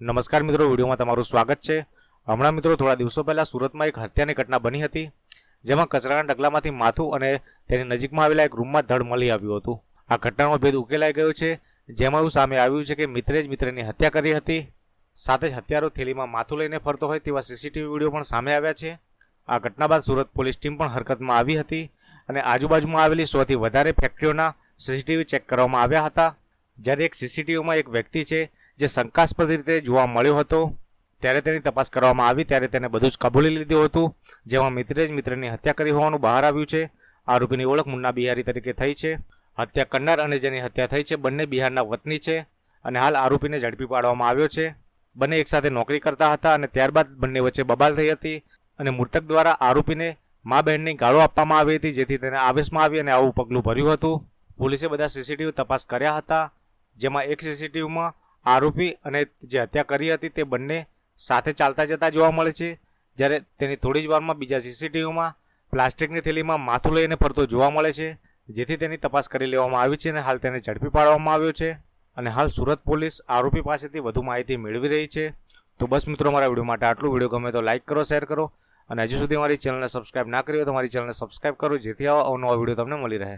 નમસ્કાર મિત્રો, વિડીયોમાં તમારું સ્વાગત છે. હમણાં મિત્રો, થોડા દિવસો પહેલાં સુરતમાં એક હત્યાની ઘટના બની હતી, જેમાં કચરાના ડગલામાંથી માથું અને તેની નજીકમાં આવેલા એક રૂમમાં ધડ મળી આવ્યું હતું. આ ઘટનાનો ભેદ ઉકેલાઈ ગયો છે, જેમાં એવું સામે આવ્યું છે કે મિત્રે જ મિત્રની હત્યા કરી હતી. સાથે જ હત્યારો થેલીમાં માથું લઈને ફરતો હોય તેવા સીસીટીવી વીડિયો પણ સામે આવ્યા છે. આ ઘટના બાદ સુરત પોલીસ ટીમ પણ હરકતમાં આવી હતી અને આજુબાજુમાં આવેલી સોથી વધારે ફેક્ટરીઓના સીસીટીવી ચેક કરવામાં આવ્યા હતા. જ્યારે એક સીસીટીવીમાં એક વ્યક્તિ છે જે શંકાસ્પદ રીતે જોવા મળ્યો હતો, ત્યારે તેની તપાસ કરવામાં આવી, ત્યારે તેને બધું જ કબૂલી લીધું હતું, જેમાં મિત્રે જ મિત્રની હત્યા કરી હોવાનું બહાર આવ્યું છે. આરોપીની ઓળખ મુન્ના બિહારી તરીકે થઈ છે. હત્યા કરનાર અને જેની હત્યા થઈ છે બંને બિહારના વતની છે અને હાલ આરોપીને ઝડપી પાડવામાં આવ્યો છે. બંને એકસાથે નોકરી કરતા હતા અને ત્યારબાદ બંને વચ્ચે બબાલ થઈ હતી અને મૃતક દ્વારા આરોપીને મા બહેનની ગાળો આપવામાં આવી હતી, જેથી તેને આવેશમાં આવી અને આવું પગલું ભર્યું હતું. પોલીસે બધા સીસીટીવી તપાસ કર્યા હતા, જેમાં એક સીસીટીવીમાં આરોપી અને જે હત્યા કરી હતી તે બંને સાથે ચાલતા જતા જોવા મળે છે. જ્યારે તેની થોડી જ વારમાં બીજા સીસીટીવીમાં પ્લાસ્ટિકની થેલીમાં માથું લઈને ફરતો જોવા મળે છે, જેથી તેની તપાસ કરી લેવામાં આવી છે અને હાલ તેને ઝડપી પાડવામાં આવ્યો છે. અને હાલ સુરત પોલીસ આરોપી પાસેથી વધુ માહિતી મેળવી રહી છે. તો બસ મિત્રો, મારા વીડિયો માટે આટલું. વીડિયો ગમે તો લાઇક કરો, શેર કરો અને હજુ સુધી મારી ચેનલને સબસ્ક્રાઇબ ના કરી હોય તો મારી ચેનલને સબસ્ક્રાઇબ કરો, જેથી આવા અવનવા વીડિયો તમને મળી રહે.